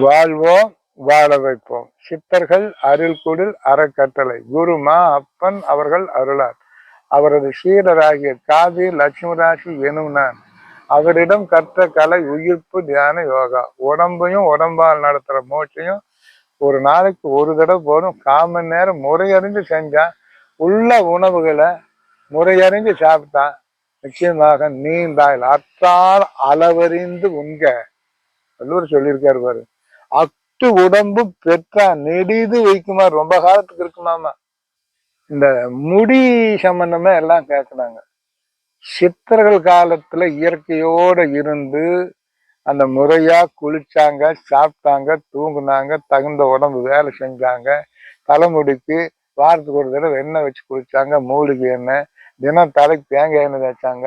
வாழ்வோம் வாழ வைப்போம். சித்தர்கள் அருள்குடில் அறக்கட்டளை. குருமா அப்பன் அவர்கள் அருளார். அவரது சீடராகிய காதி லட்சுமிராசி எனும் நான். அவரிடம் கற்ற கலை உயிர்ப்பு தியான யோகா. உடம்பையும் உடம்பால் நடத்துற மூச்சையும் ஒரு நாளைக்கு ஒரு தடவை போதும் கால் மணி நேரம் முறையறிஞ்சு செஞ்சா உள்ள உணவுகளை முறையறிஞ்சு சாப்பிட்டா நிச்சயமாக நீந்தாயில் அத்தால் அளவறிந்து உண்க. வள்ளுவர் சொல்லியிருக்காரு பாரு. அட்டு உடம்பு பெற்றா நெடிது வைக்குமா? ரொம்ப காலத்துக்கு இருக்குமாமா. இந்த முடி சம்பந்தமா எல்லாம் கேட்குறாங்க சித்தர்கள் காலத்துல இயற்கையோட இருந்து அந்த முறையா குளிச்சாங்க சாப்பிட்டாங்க தூங்குனாங்க தகுந்த உடம்பு வேலை செஞ்சாங்க. தலைமுடிக்கு வாரத்துக்கு ஒரு தடவை எண்ணெய் வச்சு குளிச்சாங்க மூலிகை எண்ணெய் தினம் தலைக்கு தேங்காய் எண்ணெய் வச்சாங்க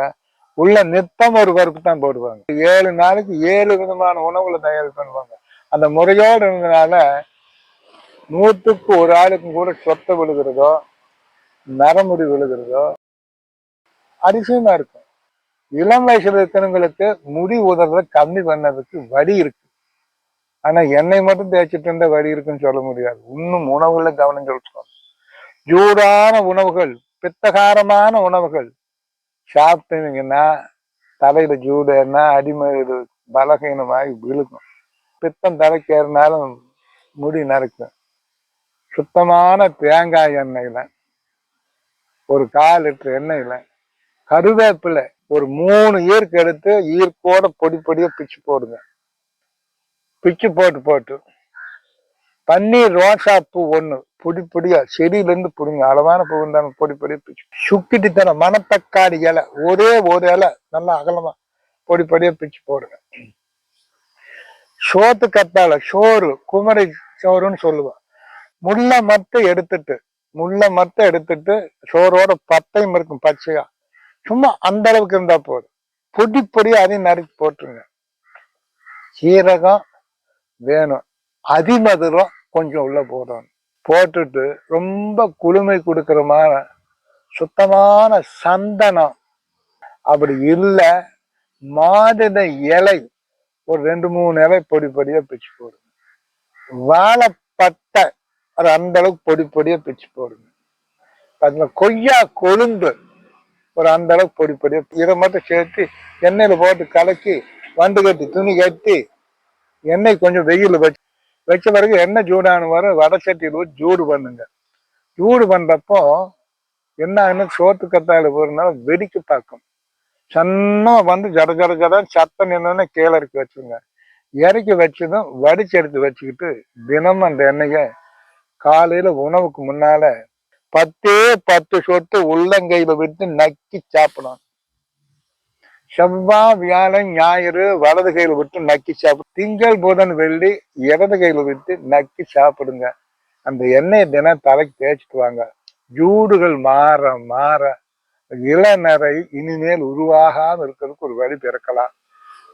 உள்ள நித்தம் ஒரு பருப்பு தான் போடுவாங்க. ஏழு நாளைக்கு ஏழு விதமான உணவுகளை தயார் பண்ணுவாங்க அந்த முறையோடு இருந்ததுனால நூற்றுக்கு ஒரு ஆளுக்கும் கூட சொத்தை விழுகிறதோ நரமுடி விழுகிறதோ அதிசயமா இருக்கும். இளம் வயசுல இருக்கிறவங்களுக்கு முடி உதறத கம்மி பண்ணதுக்கு வழி இருக்கு. ஆனா என்னை மட்டும் தேய்ச்சிட்டு இருந்தா வழி இருக்குன்னு சொல்ல முடியாது. இன்னும் உணவுகளை கவனம் செலுத்தணும். ஜூடான உணவுகள் பித்தகாரமான உணவுகள் சாப்பிட்டீங்கன்னா தலையில ஜூடுன்னா அடிமை பலகீனமாகி விழுக்கும் பித்தம் தலைக்கேறினாலும் முடி நறுக்கும். சுத்தமான தேங்காய் எண்ணெயில ஒரு கால் லிட்டர் எண்ணெயில கருவேப்பிலை ஒரு மூணு ஈர்க்கு எடுத்து ஈர்க்கோட பொடி பொடியா பிச்சு போடுங்க. பிச்சு போட்டு போட்டு. பன்னீர் ரோசா பூ ஒண்ணு பொடி பொடியா செடியிலேருந்து பிடுங்க. அளவான பூ இருந்தாலும் பொடி பொடியா பிச்சு சுக்கிட்டு தர மணத்தக்காளி இலை ஒரே ஒரு இலை நல்லா அகலமா பொடி பொடியா பிச்சு போடுங்க. சோத்து கத்தால சோறு குமரி சோறுன்னு சொல்லுவோம் முள்ள மட்டும் எடுத்துட்டு முள்ள மட்டும் எடுத்துட்டு சோறோட பத்தையும் இருக்கும் பச்சையா. சும்மா அந்த அளவுக்கு இருந்தா போதும். பொடி பொடி அதையும் நறுக்கி போட்டுருங்க. சீரகம் வேணும். அதிமதுரம் கொஞ்சம் உள்ள போடணும். போட்டுட்டு ரொம்ப குளுமை கொடுக்கறமான சுத்தமான சந்தனம். அப்படி இல்லை மாதுளை இலை ஒரு ரெண்டு மூணு இலை பொடி பொடியா பிச்சு போடுங்க. வாழைப்பட்டை அது அந்த அளவுக்கு பொடி பொடியா பிச்சு போடுங்க. அதுல கொய்யா கொழுந்து ஒரு அந்த அளவுக்கு பொடி பொடியா இதை மட்டும் சேர்த்து எண்ணெயில போட்டு கலக்கி வண்டு கட்டி துணி கட்டி எண்ணெய் கொஞ்சம் வெயில் வச்சு வச்ச பிறகு எண்ணெய் சூடான வர வடை சட்டியில் ஊற்றி சூடு பண்ணுங்க. சூடு பண்றப்போ என்ன ஆகுன்னு சோத்து கத்தாழை போறதுனால வெடிக்க பார்க்கும் சன்னா வந்து ஜட ஜட ஜட சத்தம் நின்று கீழே இறக்கி வச்சுங்க இறக்கி வச்சதும் வடிச்செடுத்து வச்சுக்கிட்டு தினமும் அந்த எண்ணெயை காலையில உணவுக்கு முன்னால பத்தே பத்து சொட்டு உள்ளங்கையில விட்டு நக்கி சாப்பிடணும். செவ்வாய் வியாழன் ஞாயிறு வலது கையில விட்டு நக்கி சாப்பிடும் திங்கள் புதன் வெள்ளி இடது கையில விட்டு நக்கி சாப்பிடுங்க. அந்த எண்ணெயை தினம் தலைக்கு தேய்ச்சிட்டு வாங்க. ஜூடுகள் மாற மாற இளநரை இனிமேல் உருவாகாம இருக்கிறதுக்கு ஒரு வழி பிறக்கலாம்.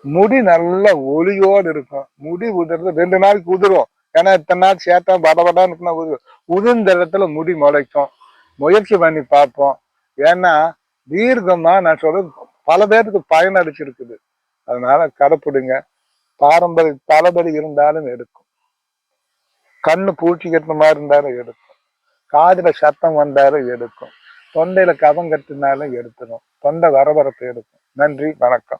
முடி நல்ல ஒளியோடு இருக்கும். முடி உதிர்றது ரெண்டு நாளைக்கு உதிரும். ஏன்னா இத்தனை நாள் சேர்த்தா படபடான்னு இருக்குன்னா உதிரும். உதிர்ந்த இடத்துல முடி முளைக்கும். முயற்சி பண்ணி பார்ப்போம். ஏன்னா தீர்க்கமா நான் சொல்றது பல பேருக்கு பயனடிச்சிருக்குது அதனால கடைப்பிடுங்க. பாரம்பரிய தளபதி இருந்தாலும் எடுக்கும். கண்ணு பூச்சி கட்டின மாதிரி இருந்தாலும் எடுக்கும். காதில சத்தம் வந்தாலும் எடுக்கும். தொண்டையில கவம் கட்டினாலும் எடுத்துடும் தொண்டை வரவரப்பு எடுக்கும். நன்றி வணக்கம்.